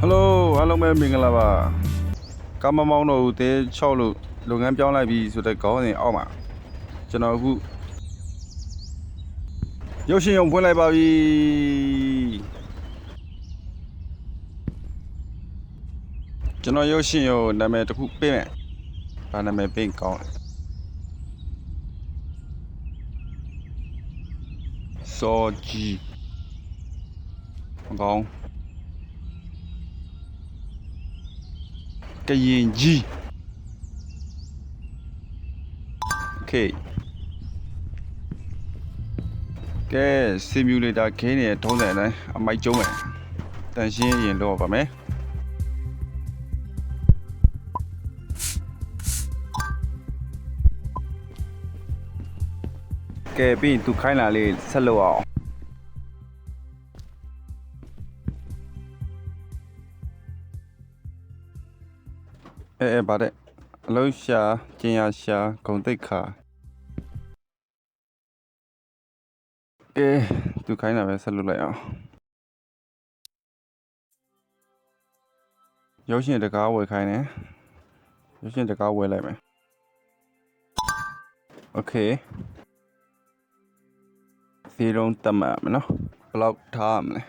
ဟယ်လိုအားလုံးပဲမင်္ဂလာပါကာမမောင်းတို့တဲ6လို့လုပ်ငန်းပြောင်းလိုက်ပြီဆိုတဲ့ခေါင်းစဉ်အောက်မှာကျွန်တော်အခုရုပ်ရှင်ရုံဖွင့်လိုက်ပါပြီ ကျွန်တော်ရုပ်ရှင်ရောနာမည်တစ်ခုပေးမယ်။ဒါနာမည်ပေးကောင်းတယ်။စောကြီးကောင်းကရင်ကြီး Okay ကဲ simulator ခင်းနေတဲ့ထုံးစံအတိုင်းအမိုက်ကျုံးမယ်။တန်ရှင်းရင်လောက်ပါမယ်။ ကဲပြီးရင်သူခိုင်းလာလေးဆက်လုပ်အောင်အဲအဲဗါတဲ့အလုံးရှာကျင်ရရှာဂုံတိတ်ခါကဲသူခိုင်းတာပဲဆက်လုပ်လိုက်အောင်ရုပ်ရှင်တကားဝယ်ခိုင်းတယ်ရုပ်ရှင်တကားဝယ်လိုက်မယ်โอเค စီရုံးတက်မှတ်မယ်နော်ဘယ်လောက်ထားရမလဲ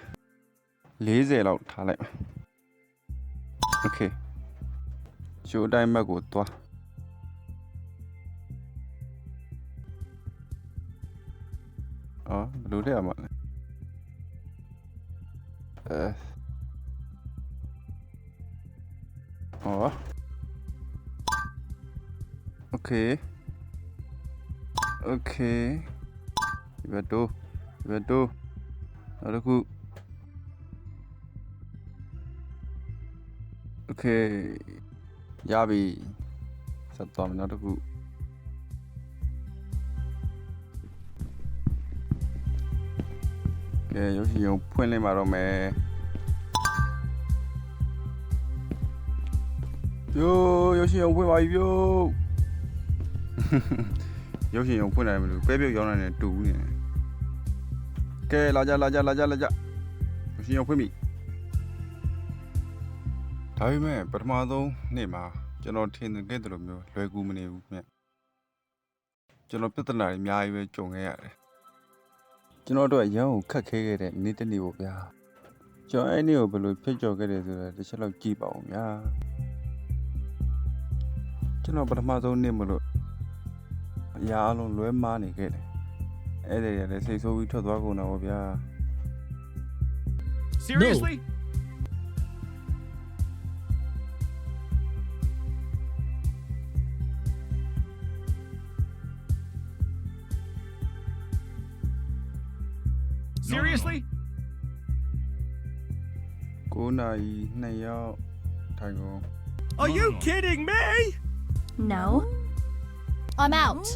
40လောက်ထားလိုက်မယ်โอเค ရှိုးတိုင်းဘက်ကိုသွားအော်ဘယ်လိုလဲအမလဲအဲဟောโอเคโอเคဒီဘက်တော့ ဒီမဲ့တိုးနောက်တစ်ခု okay ရပြီဆက်သွားမယ်နောက်တစ်ခုကဲရုပ်ရှင်ကိုဖွင့်လိုက်ပါတော့မယ်ယိုးရုပ်ရှင်ကိုဖွင့်ပါပြီပြို့ရုပ်ရှင်ကိုဖွင့်နိုင်မလို့ပဲပြုတ်ရောင်းနိုင်တယ်တူဘူးနေတယ် ကဲလာကြလာကြလာကြလာကြရုပ်ရှင်ရုံဖွင့်ပြီဒါပေမဲ့ပထမဆုံးနေ့မှာကျွန်တော်ထင်တဲ့တလိုမျိုးလွယ်ကူမနေဘူးမြတ်ကျွန်တော်ပြဿနာတွေအများကြီးပဲကြုံခဲ့ရတယ်ကျွန်တော်တို့အရန်ကိုခက်ခဲခဲ့တဲ့နေ့တစ်နေ့ပေါ့ဗျာကျွန်တော်အဲ့နေ့ကိုဘယ်လိုဖြစ်ကြော်ခဲ့တယ်ဆိုတာတစ်ချက်လောက်ကြည့်ပါဦးဗျာကျွန်တော်ပထမဆုံးနေ့မလို့အရာအလုံးလွဲမားနေခဲ့တယ် အဲ့ဒါတွေလည်းစိတ်ဆိုးပြီးထွက်သွားကုန်တာပေါ့ဗျာ Seriously? Seriously? 9နာရီ2ရောက်ထိုင်ကုန် Are you kidding me? No. I'm out.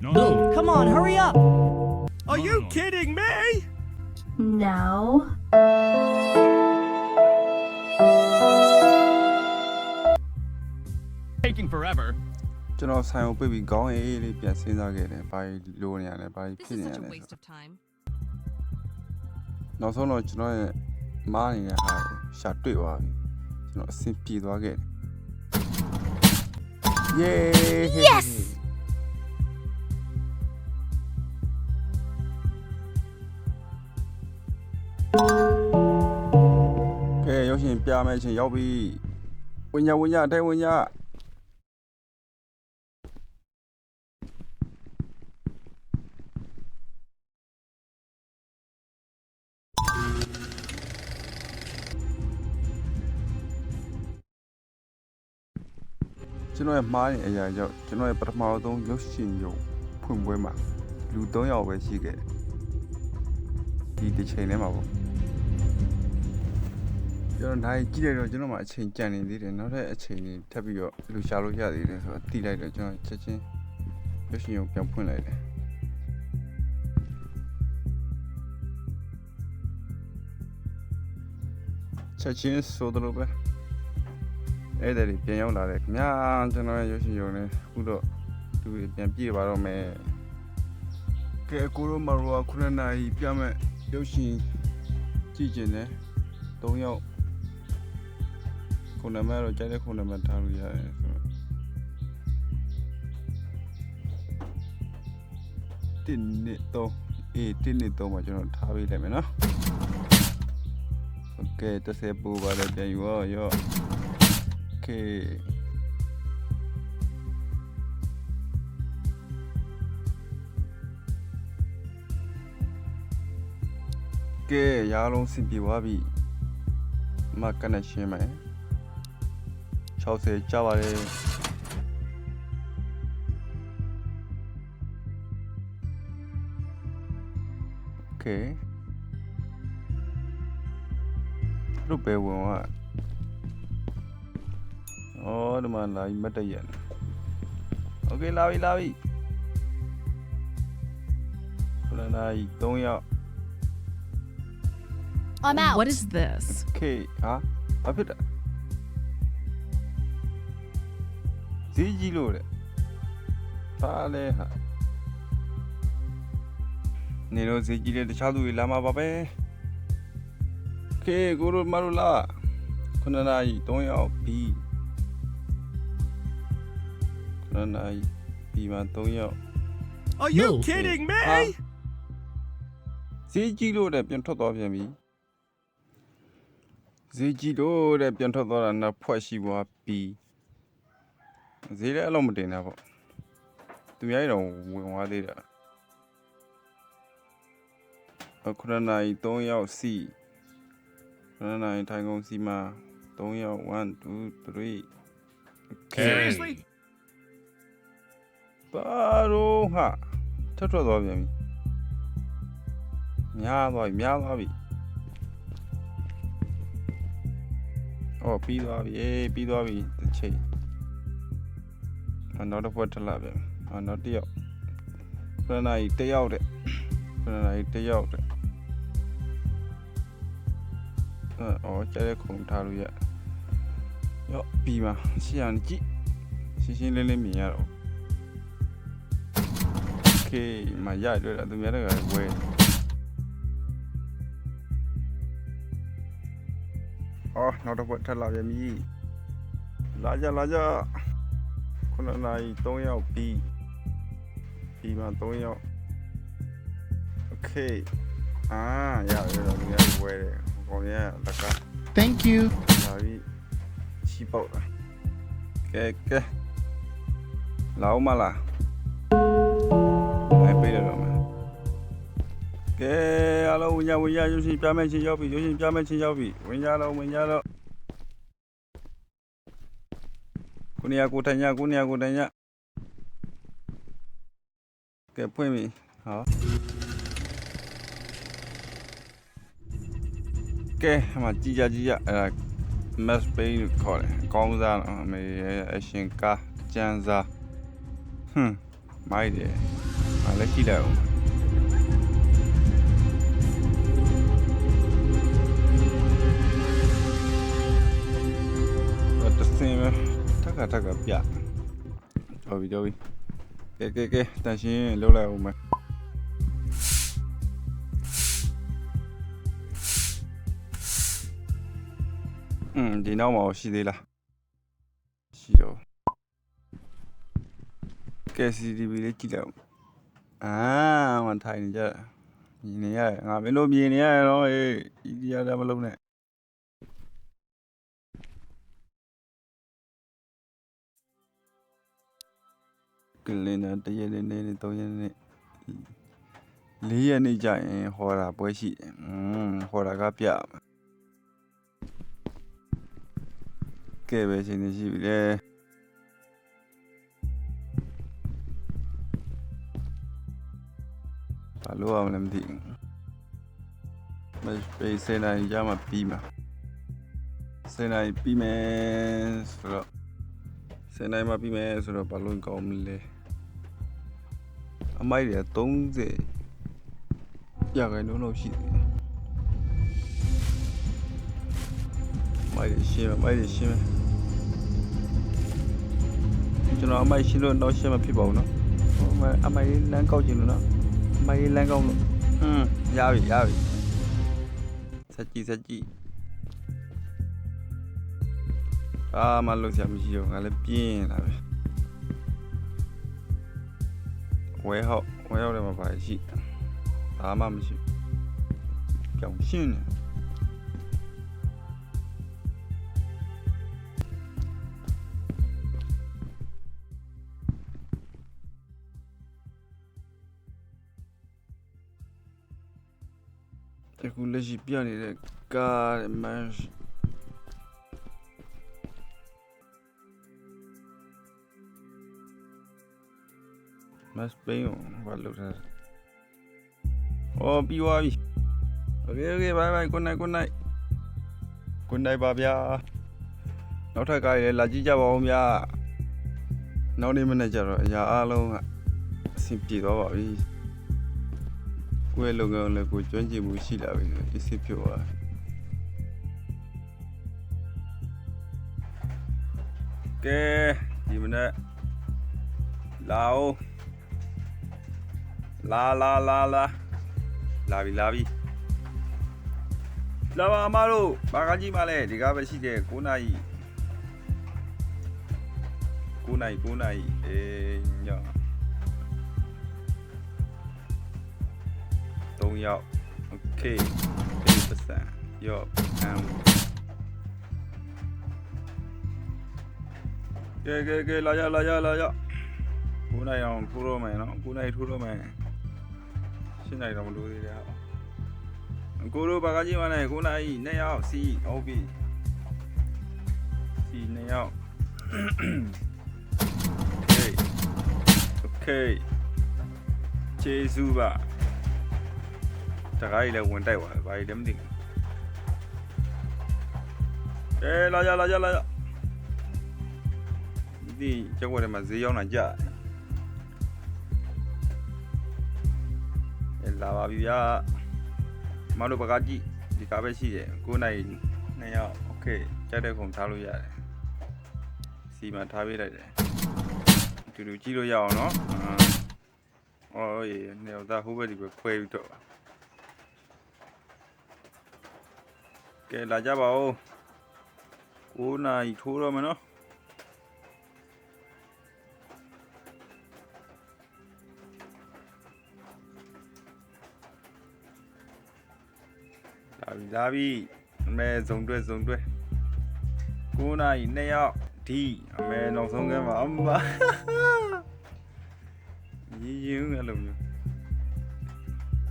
No. Come on, hurry up! Are you kidding me? No. Taking forever. ကျွန်တော်ဆိုင်ကိုပြပြီးခေါင်းအေးလေးပြန်စဉ်းစားခဲ့တယ်ဘာကြီးလိုနေရလဲဘာကြီး This ဖြစ် is နေရ such လဲ a waste of time. နောက်ဆုံးတော့ကျွန်တော်ရဲ့မားနေတဲ့ဟာကိုရှာတွေ့သွားပြီကျွန်တော်အဆင်ပြေသွားခဲ့တယ် Yay Yes! ကဲရုပ်ရှင်ပြမယ်ချင်းရောက်ပြီဝိညာဝိညာအထဲဝိညာကျွန်တော်ရဲ့မှားရင်အရာကြောင့်ကျွန်တော်ရဲ့ပထမဆုံးရုပ်ရှင်ရုံဖွင့်ပွဲမှာလူ3ယောက်ပဲရှိခဲ့တယ်ဒီတစ်ချိန်ထဲမှာပေါ့ ကျွန်တော်ဒါကြီးကြည့်လိုက်တော့ကျွန်တော်မှအချိန်ကြံနေသေးတယ်နောက်ထပ်အချိန်ကြီးထပ်ပြီးတော့လူရှာလို့ရသေးတယ်ဆိုတော့တိလိုက်တော့ကျွန်တော်ချက်ချင်းရုပ်ရှင်ရုံပြန်ဖွင့်လိုက်တယ်ချက်ချင်းဆိုသလိုပဲအဲ့ဒါတွေပြန်ရောက်လာတယ်ခင်ဗျာကျွန်တော်ရဲ့ရုပ်ရှင်ရုံနဲ့အခုတော့သူတွေပြန်ပြေပါတော့မယ်ကဲကိုရိုမာရိုကခုနှစ်နာရီပြမဲ့ရုပ်ရှင်ကြည့်ကျင်တယ်၃ယောက် ခုနမတော့ကြိုက်တဲ့ခုနမထားလို့ရတယ်ဆိုတော့တင်းနှစ်တော့အေးတင်းနှစ်တော့မှကျွန်တော်ထားပေးလိုက်မယ်နော် โอเค30ပူပါလေပြန်ယူရောရောโอเคကဲရားလုံးစင်ပြေသွားပြီမကနရှင်းမယ် 60ကြာပါလေโอเค သူတို့ပဲဝင်သွားဩဒီမှာလာပြီးမတ်တရက်โอเคလာပြီလာပြီခဏလာကြီး3ယောက် I'm out. What is this? โอเคဟာဘာဖြစ်တာ ဈေးကြီးလို့တဲ့ဘာလဲဟာနေတော့ဈေးကြီးတဲ့တခြားသူတွေလာမှာပါပဲခေကိုတို့မတို့လာခုနှစ်နာရီ3ရောက်ပြီးခုနှစ်နာရီပြီးမှ3ရောက် Are you No. kidding me ဟာဈေးကြီးလို့တဲ့ပြန်ထွက်သွားပြန်ပြီဈေးကြီးလို့တဲ့ပြန်ထွက်သွားတာနောက်ဖွဲ့ရှိသွားပြီး ဈေးလည်းအလုံးမတင်တာပေါ့သူများကြီးတော့ဝင်သွားသေးတာအခုနနာရီ3ယောက်စီခုနနာရီထိုင်ကုန်စီမှာ3ယောက်1 2 3 okay Seriously? ပါတော့ဟာထွက်ထွက်သွားပြန်ပြီများသွားပြီများသွားပြီအော်ပြီးသွားပြီအေးပြီးသွားပြီတစ်ချိန်အ နောက်တစ်ဖွဲ့ထပ်လာပြန်အနောက်တစ်ယောက်ခဏနိုင်တစ်ယောက်တဲ့ခဏနိုင်တစ်ယောက်တဲ့အော်ကျတဲ့ခုံထားလို့ရရော့ပြီးပါရှေ့ရန်ကြည့်ရှင်းရှင်းလင်းလင်းမြင်ရတော့ โอเคမရရတော့သူများတကဝဲအော်နောက်တော့ထပ်လာပြန်ပြီလာကြလာကြ 9နာရီ3ရောက်ပြီးပြီးမှ3ရောက် Okay အာရရရရဝဲတယ်ဟိုကောင်ရလက Thank you ဒါပြီးရှိပေါက်တာကဲကဲလောင်းမလားအဲပြေးတော့မယ်ကဲအားလုံးဝင်ကြဝင်ကြရုပ်ရှင်ပြမယ်ချင်းရောက်ပြီရုပ်ရှင်ပြမယ်ချင်းရောက်ပြီဝင်ကြတော့ဝင်ကြတော့ ကိုနေရာကိုထိုင်ညကိုနေရာကိုထိုင်ညကဲဖွင့်ပြီဟောကဲအမကြည်ကြကြည်ကြအဲ့ဒါ mass pain ကိုခေါ်တယ်အကောင်းစားနော်အမေရဲ့အရှင်ကားကျန်းစားဟွန်းမိုက်တယ်။အားလည်းကြည့်လိုက်အောင်။ က်ကတက်ကပြ။တော်ပြီတော်ပြီ။ကဲကဲကဲတန်ရှင်းလှုပ်လိုက်အောင်မယ်။อืมဒီနောက်မှာရှိသေးလား။ရှိတော့ကဲ CCTV လေးကြည့်လိုက်အောင်အာမထိုင်နေကြမြင်နေရငါမင်းတို့မြင်နေရတော့ဟေးဒီတရားလည်းမလုံးနဲ့ ကလင်းတဲ့တရက်လေးနေနေသုံးရက်နေလေးရက်နေကြရင်ဟောတာပွဲရှိတယ်อืมဟောတာကပြမယ်ကဲပဲရှင်နေရှိပြီလေဘာလို့အောင်လဲမသိဘူးမပေးစနေရမှာပြီးမှာစနေပြီးမယ်ဆိုတော့စနေမှာပြီးမယ်ဆိုတော့ဘာလို့ကောင်းမလဲ အမိုက်တွေ30ရခိုင်နှုန်းလောက်ရှိတယ်မိုက်ရှင်းမိုက်ရှင်းကျွန်တော်အမိုက်ရှင်းလို့တော့ရှင်းမဖြစ်ပါဘူးနော်ဟိုမှာအမိုက်လမ်းကောက်ခြင်းလို့နော်အမိုက်လမ်းကောက်လို့ဟွန်းရပြီရပြီစက်ကြည့်စက်ကြည့်အာမလို့ဆရာမရှိတော့ငါလည်းပြင်းလာပဲ ဝဲဟောက်ဝဲဟောက်တယ်မှာပါရှိဘာမှမရှိပြောင်းရှင်းနေအခုလက်ရှိပြ နေတဲ့ကားမန်မတ်ပိန်ဘာလို့လဲ။အော်ပြီးသွားပြီ။ Okay okay bye bye good night good night good night ပါဗျာ။နောက်ထပ်ကားရလာကြည့်ကြပါဦးဗျာ။နောက်နေ့မနေ့ကျတော့အရာအားလုံးကအဆင်ပြေသွားပါပြီ။ကိုယ့်ရဲ့လုပ်ငန်းကိုလည်းကိုယ်ကျွမ်းကျင်မှုရှိလာပြီဆိုအစ်စ်ဖြစ်သွားကဲဒီမနေ့လာအောင် လာလာလာလာလာပြီလာပြီလာပါအမတို့ဘာကကြီးမလဲဒီကားပဲရှိတယ်9နာရီ9နာရီ9နာရီအေးည3ရောက် okay 50% yo um ကဲကဲကဲလာရလာရလာရ9နာရီအောင်ထိုးတော့မယ်နော်9နာရီထိုးတော့မယ် ရှင်းနိုင်တော့မလို့သေးတယ်ဟာကိုတို့ဘာကကြီးမနဲ့ခုနကြီးနှစ်ယောက်စီဟုတ်ပြီစီနှစ်ယောက် okay okay ကျေးဇူးပါတခါကြီးလည်းဝင်တိုက်သွားတယ်ဘာကြီးလည်းမသိဘူးအဲလာကြလာကြလာကြဒီကျောက်ဝယ်ထဲမှာဈေးရောက်လာကြတယ် လာပါပြီဗျာမတို့ဘကကြည့်ဒီကားပဲရှိတယ်9နိုင်2ယောက်โอเคကြက်တဲ့ခုံထားလို့ရတယ်စီမံထားပေးလိုက်တယ်တူတူကြည့်လို့ရအောင်နော်အော်အေးနေတော့ဟိုဘက်ဒီဘက်ခွဲပြီးတော့ ကဲလာကြပါဦး9နာရီထိုးတော့မယ်နော် လာပြီလာပြီအမဲဇုံတွဲဇုံတွဲ9နာရီ2ယောက်ဒီအမဲနောက်ဆုံးကမ်းပါအမရည်ရင်အဲ့လိုမျိုး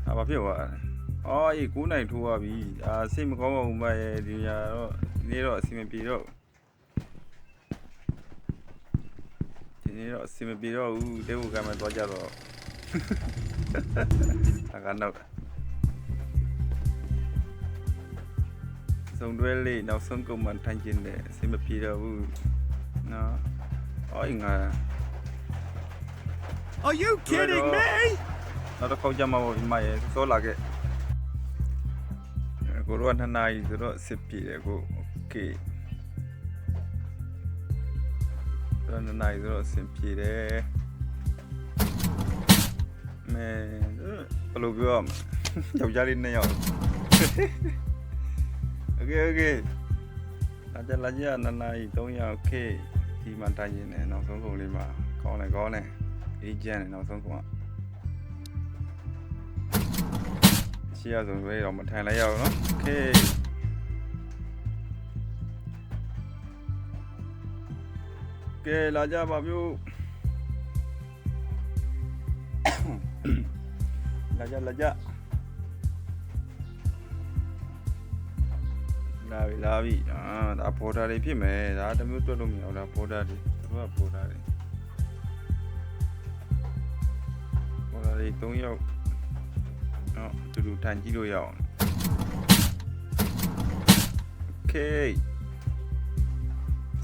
ဟာဘာဖြစ်သွားလဲအော်အေး9နိုင်ထိုးသွားပြီအာစိတ်မကောင်းပါဘူးမရဲ့ဒီညာတော့ဒီနေ့တော့အစီအမပြေတော့ဒီနေ့တော့အစီအမပြေတော့ဦးတဲဖို့ကမှတော့ကြတော့အကတော့ စုံတွဲလေးနောက်ဆုံးကုန်မှထိုင်ကျင်တယ်အစီအမပြေတော့ဘူးနော်အော်ငါ Are you kidding me? နောက်တစ်ခေါက်ကြမှာပေါ့ဒီမရဲ့စောလာခဲ့ကိုတော့နှစ်နာရီဆိုတော့စစ်ပြေတယ်ကိုโอเคတော့နှစ်နာရီဆိုတော့အဆင်ပြေတယ်မဲဘယ်လိုပြောရမလဲယောက်ျားလေးနှစ်ယောက် okay okay လာကြလာကြနနာကြီး300 k ဒီမှာတိုက်ရင်လည်းနောက်ဆုံးကုန်လေးမှာကောင်းတယ်ကောင်းတယ်အေးကျန်တယ်နောက်ဆုံးကုန်ကရှိရဆုံးဆိုရင်တော့မထိုင်လိုက်ရအောင်နော် okay ကဲလာကြပါမျိုးလာကြလာကြ လာပြီလာပြီအာဒါ border တွေဖြစ်မယ်ဒါတမျိုးတွက်လို့မရဘူးဒါ border တွေသူက border တွေ border တွေ3ယောက်နော်တူတူတန်ကြည့်လို့ရအောင် okay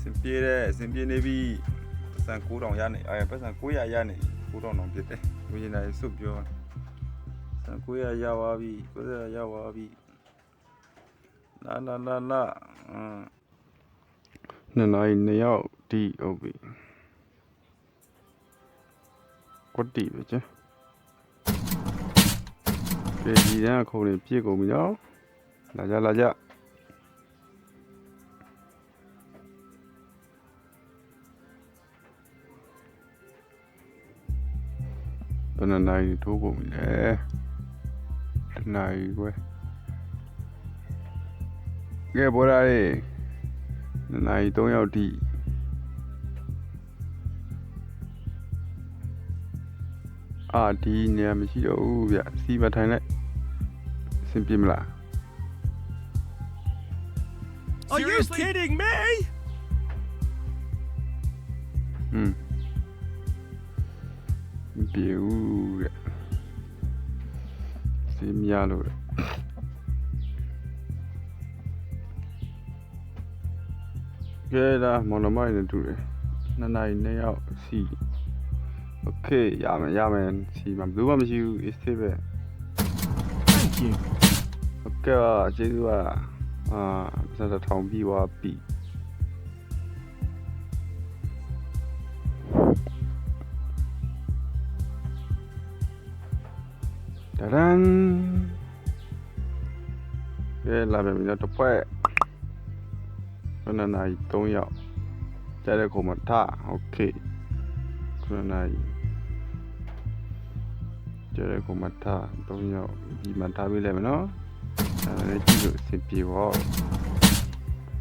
စင်ပြေတယ်စင်ပြေနေပြီပတ်စံ9000ရနေအဲပတ်စံ900ရနေ9000တော့ပြစ်တယ်ဝိညာဉ်တိုင်းစွတ်ပြောပတ်စံ900ရပါပြီ900ရပါပြီ လာလာလာလာအင်းနှစ်နာရီနှစ်ယောက်ဒီဟုတ်ပြီကွတ်တီပဲကျန်ကဲဒီတန်းခုံနေပြည့်ကုန်ပြီနော်လာကြလာကြဘယ်နှစ်နာရီထိုးကုန်ပြီလဲတစ်နာရီခွဲ ကဲဘောရာလေးနှစ်နာရီ3ယောက်တိအာဒီနေရာမရှိတော့ဘူးဗျစီမထိုင်လိုက်အဆင်ပြေမလား Are you Seriously? kidding me? ဟွန်းမပြေဘူးတဲ့စီမရလို့ ကဲလာမောင်နှမိုင်းနဲ့တူတယ်နှစ်နာရီနှစ်ယောက်စီโอเคရမယ်ရမယ်စီမဘယ်သူမှမရှိဘူး is safe ပဲ Thank you. ဟုတ်ကဲ့ပါကျေးဇူးပါအာစက်တစ်ထောင်ပြီးသွားပြီတရန်ကဲလာပြန်ပြီတော့တစ်ဖွဲ့ ခဏနာရီ3ယောက်ကြားတဲ့ခုံမှာထโอเคခဏနာရီကြားတဲ့ခုံမှာထ3ယောက်ဒီမှာထားပေးလိုက်မယ်နော် အဲလည်းကြည့်လို့အဆင်ပြေပါ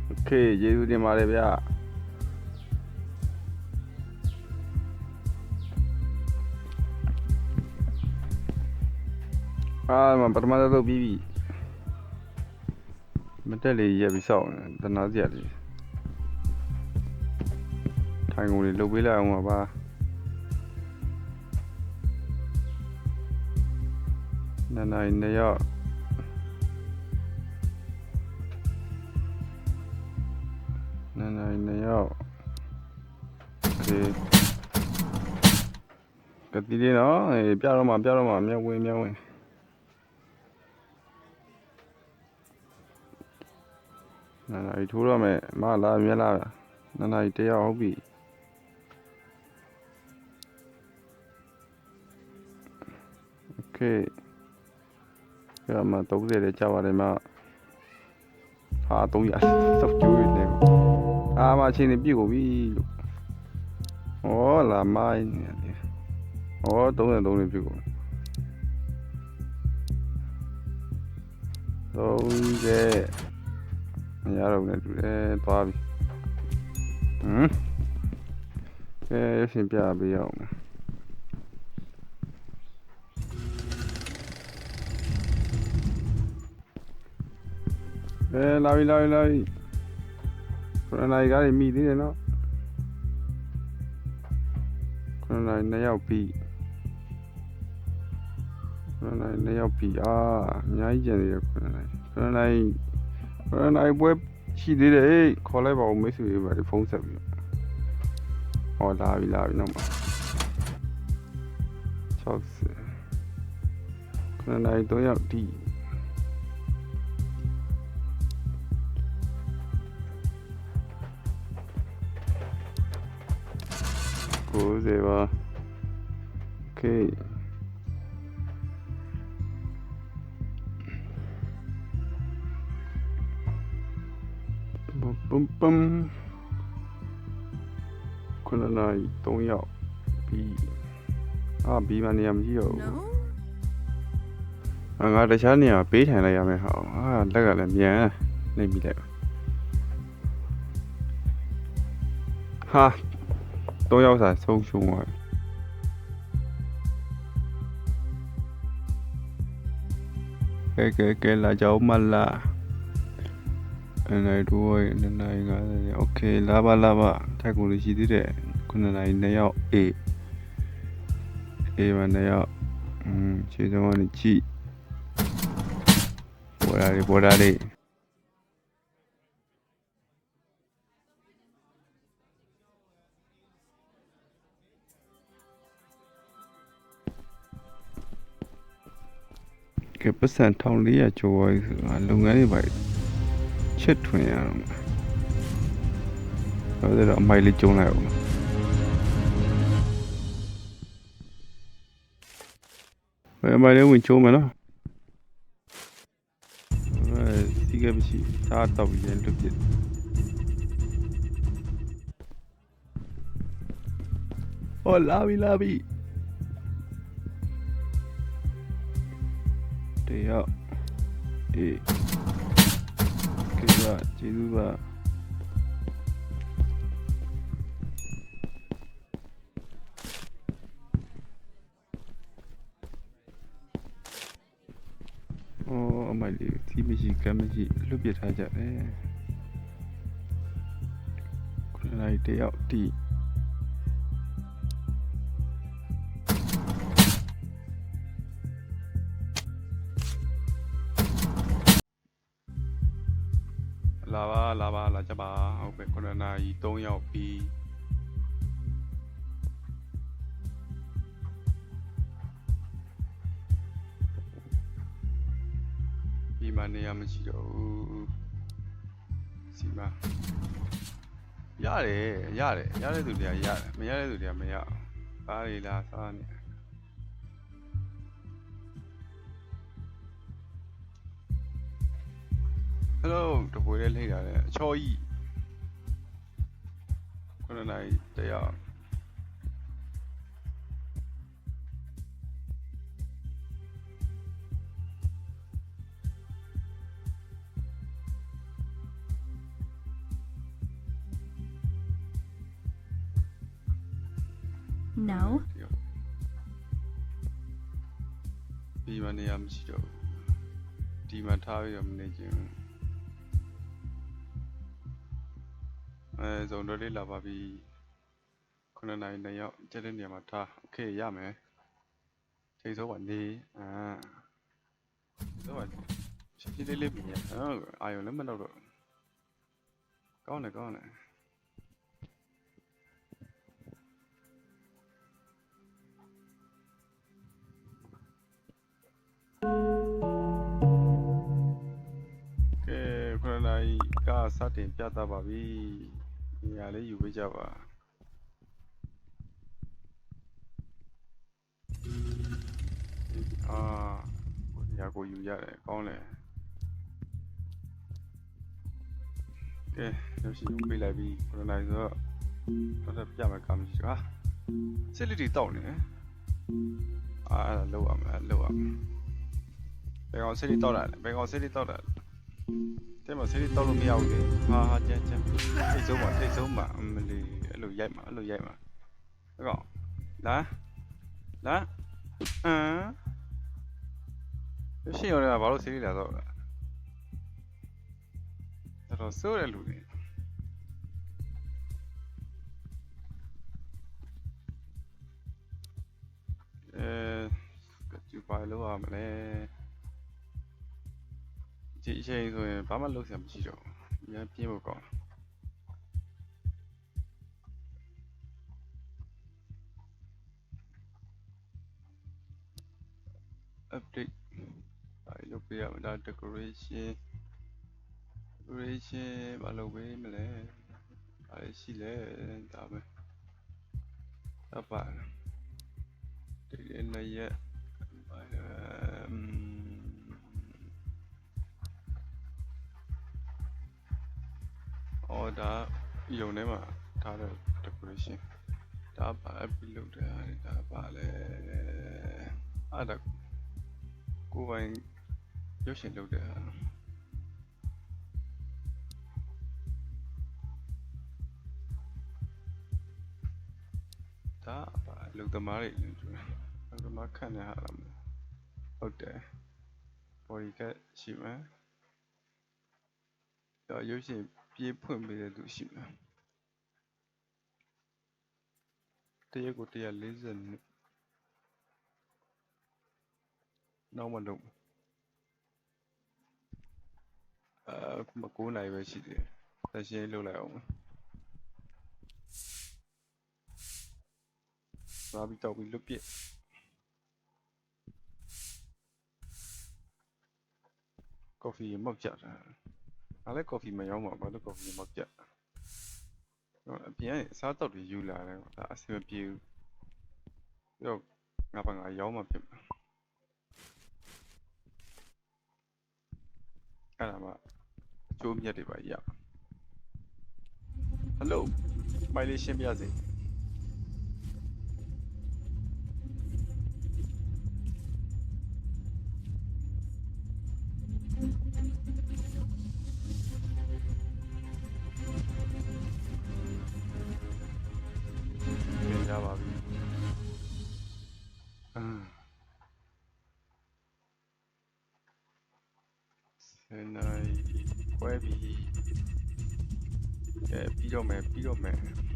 โอเคကျေးဇူးတင်ပါတယ်ဗျာအာမပထမတော့ပြီးပြီ မတက်လေးရက်ပြီးစောက်တနာစရာလေးထိုင်ကုန်လေးလှုပ်ပေးလိုက်အောင်ပါပါနာနိုင်နေရောက်နာနိုင်နေရောက်ဒီကတိလေးနော်ပြတော့မှပြတော့မှမြဝင်မြဝင် နှစ်နိုင်ထိုးတော့မယ်မလာမြတ်လာနှစ်နိုင်တစ်ယောက်ဟုတ်ပြီโอเคပြမှာ30လေးကြာပါတယ်မဟာ300စောက်ကျိုးနေတယ် အာမအချိန်နေပြည့်ကုန်ပြီလို့ဩလာမိုင်းနေတယ်ဩ33နေပြည့်ကုန်သုံးကဲ မရတော့ဘူးနဲ့တူတယ်သွားပြီဟမ်ကဲရရှင်ပြပေးရအောင်အဲလာပြီလာပြီလာပြီခဏနိုင်ကားတွေမိသေးတယ်နော်ခဏနိုင်နှစ်ယောက်ပြီခဏနိုင်နှစ်ယောက်ပြီအာအများကြီးကျန်သေးတယ်ခဏနိုင်ခဏနိုင် ရန်နိုင်ပွဲရှိသေးတယ်ခေါ်လိုက်ပါဦးမိတ်ဆွေတွေပါဒီဖုန်းဆက်ပြီးဟောလာပြီလာပြီနောက်မှာ60ခဏနိုင်3ရောက်ဒီကိုယ်စေပါ Okay. ပမ်ပမ်ခုနနိုင်3ယောက်ပြီးအာဘီမနေရာမရှိတော့ဘူး No. ငါတခြားနေရာပေးထိုင်လိုက်ရမယ်ဟာအာလက်ကလည်းမြန်နေပြီလေဟာတော့ရောက်စားဆုံးရှုံးသွားပြီကဲကဲကဲလာကြအောင်မလားအဲ့ နိုင်တော့ရနေနိုင်ကလည်းโอเคလာပါလာပါထိုက်ကိုလို့ရှိသေးတယ်ခုနှစ်နိုင်နှစ်ယောက်အေးအေးမနှစ်ယောက်อืมခြေစုံကနေကြည့် ပေါ်လာလေပေါ်လာလေကပစံ1400ကျော်ပါဆိုတာလုပ်ငန်းတွေပါ ချစ်ထွင်ရအောင်တော့ဒါတော့အမိုက်လေးကျုံလိုက်အောင်ဘယ်အမိုက်လေးဝင်ကျုံမယ်နော်အဲဒီကမရှိစားတော့ပြီးရင်လွတ်ပြစ်ဟောလာပြီလာပြီတရားအေး ကေပါကျေးဇူးပါ။အော်အမိုက်လေးသီးမရှိကမ်းမရှိလွတ်ပြစ်ထားကြတယ်။ခုနလိုက်တယောက်တီး 3ရောက်ပြီးဒီမှာနေရာမရှိတော့ဘူးစီမရတယ်ရတယ်ရတဲ့သူတွေကရတယ်မရတဲ့သူတွေကမရဘာတွေလားစားနေအဲ့တော့တပွဲလေးလှိတာလေအချော်ကြီး ခုနနာရီတယောက် No. ဒီမှာနေရာမရှိတော့ဘူးဒီမှာထားပြီးတော့မနေချင်ဘူး အဲဇုံတော်လေးလာပါပြီခုနှစ်နိုင်နှစ်ယောက်ကျတဲ့နေရာမှာထားโอเคရမယ်ချိန်စောကနေအာချိန်စောကရှင်းရှင်းလေးလေးပြင်ရအောင်အာယုံလည်းမတော့တော့ကောင်းတယ်ကောင်းတယ် ကဲခရနာကြီးကစတင်ပြသပါပြီ။ နေရာလေးယူပေးကြပါ။အာကိုနေရာကိုယူရတယ်ကောင်းတယ်။ကဲရောက်ရှိယူပေးလိုက်ပြီခရနာကြီးဆိုတော့တော့တော့ပြမယ်ကမရှိဘူးဟာ။စစ်လီတီတောက်နေ။အာအဲ့ဒါလောက်ရမယ်လောက်ရမယ်။ဘယ်ကောင်စစ်လီတောက်တာလဲဘယ်ကောင်စစ်လီတောက်တာလဲ တဲ့မဆေးလေးတောက်လို့မရဘူးလေဟာဟာကြမ်းကြမ်းထိတ်ဆုံးပါထိတ်ဆုံးပါအမလီအဲ့လိုရိုက်မှာအဲ့လိုရိုက်မှာအဲ့ကောင်လာလာဟမ်ရှင်းရတယ်ဘာလို့ဆေးလေးလာတော့လဲတော်တော်စိုးရလူတွေအဲကကျူပါလို့ရမလဲ ဒီအချိန်ဆိုရင်ဘာမှလုပ်စရာမရှိတော့ဘူး။ရမ်းပြင်းဖို့ကောင်းတယ် update ဘာလို့ပြရမလဲ decoration decoration ဘာလုပ်ပေးမလဲဘာလဲရှိလဲဒါပဲအပါဒီနေ့ရက်ဘာ အော်ဒါယုံထဲမှာထားတဲ့ decoration ဒါပါအပ်ပြီးလုပ်တဲ့ဟာတွေဒါပါလဲအဲ့ဒါကိုယ်ပိုင်ရုပ်ရှင်လုပ်တဲ့ဟာဒါပါလူသမားတွေလည်းတွေ့လူသမားခန့်တဲ့ဟာလားမသိဘူးဟုတ်တယ် body ကရှိမယ်တော့ရုပ်ရှင် ပြေးဖွင့်ပေးတဲ့သူရှိမယ်တရက်ကို140နှစ်နောက်မလုံးအခုမ9နိုင်ပဲရှိသေးတယ်ဆက်ရှင်းလုပ်လိုက်အောင်သွားပြီးတော့ပြီးလွတ်ပြစ်ကော်ဖီမောက်ကြတာ။ အားလည်းကော်ဖီမရောင်းပါဘာလို့ကော်ဖီမောက်ကြ။ဟတော့အပြင်ကနေအစားတောက်တွေယူလာတယ်ကွာဒါအဆင်မပြေဘူးပြီးတော့ငါဘာငါရောင်းမှဖြစ်မှာအဲ့ဒါမှအကျိုးမြတ်တွေပါရဟယ်လိုမိုင်လေးရှင်းပြစေ ခွဲပြီကဲပြီးတော့မယ်ပြီး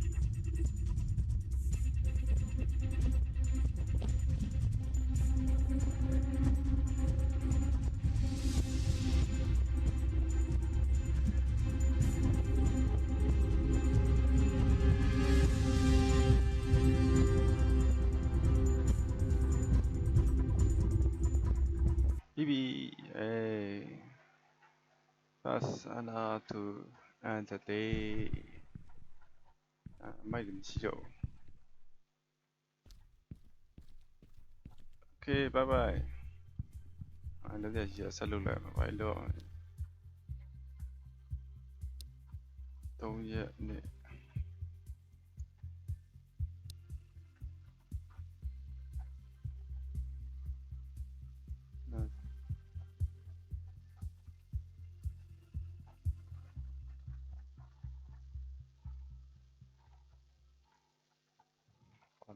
Asana to and the day အမိုက်လည်းမရှိတော့ဘူး Okay bye bye အဲ့လည်းရရဆက်လုပ်လိုက်ပါဘာလို့3ရက်နဲ့နော်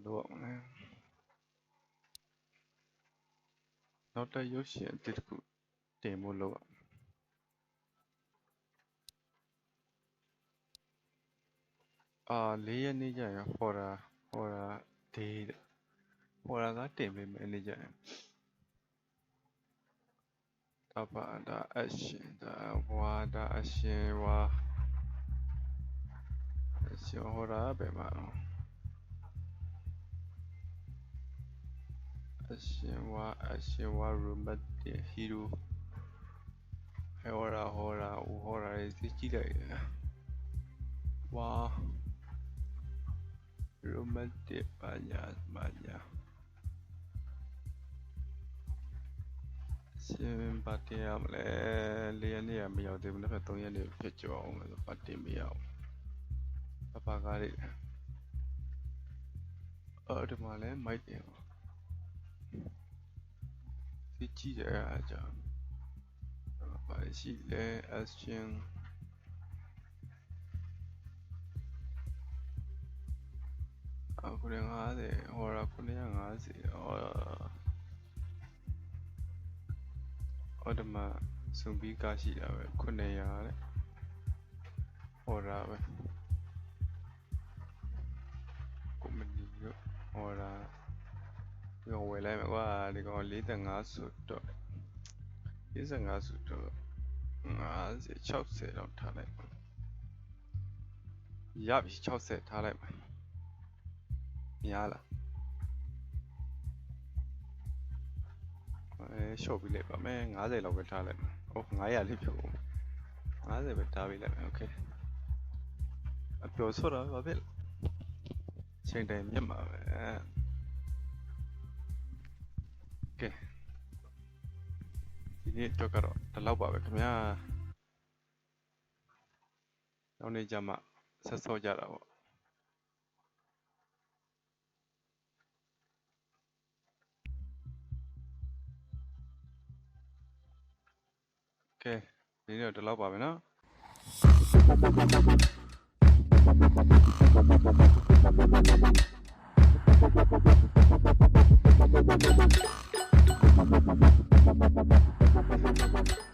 ဘာလို့ရမလဲနောက်တစ်ရုပ်ရှင်အသစ်တစ်ခုတင်ဖို့လုပ်ရမယ်အာလေးရက်နေ့ကျရင်ဟော်ရာဟော်ရာဒေးတဲ့ဟော်ရာကတင်ပေးမယ်နေ့ကျရင်ဒါပါဒါအရှင်ဒါဝါဒါအရှင်ဝါအရှင်ဟော်ရာပဲမှာတော့ အရှင်ဝါအရှင်ဝါရူမတ်တီဟီရိုဟောရာဟောရာဦးဟောရာရေးကြည့်လိုက်ရဝါရူမတ်တီပါညာပါညာရှင်ပါတင်ရမလဲလေးရက်နေ့ကမရောက်သေးဘူးနောက်3ရက်နေ့ဖြစ်ကြအောင်လို့ပါတင်မရအောင်ပပကားလေးအော်ဒီမှာလဲမိုက်တယ် ဒီကြည့်တယ်အားကြောင့်ဘာရှိလဲအရှင်အခုလည်း90ဟောတာ950ဟောအော်ဒီမှာစုံပြီးကားရှိတာပဲ900တဲ့ဟောတာပဲကွန်မနီတို့ဟောတာ ဒီကောင်ဝယ်လိုက်မယ်ကွာဒီကောင်45ဆိုတော့45ဆိုတော့50 60တော့ထားလိုက်ပါရပြီ60ထားလိုက်ပါများလားအဲရှော့ပြီးလိုက်ပါမယ်50လောက်ပဲထားလိုက်မယ်ဟို900လေးဖြုတ်ဦး50ပဲထားပြီးလိုက်မယ်โอเคအပျော်ဆော့တာပဲဘာဖြစ်လဲချိန်တိုင်မြတ်မှာပဲ ကဲဒီနေ့တော့ကတော့ဒီလောက်ပါပဲခင်ဗျာနောက်နေ့ကျမှဆက်ဆော့ကြတာပေါ့ကဲဒီနေ့တော့ဒီလောက်ပါပဲเนาะ Thank you.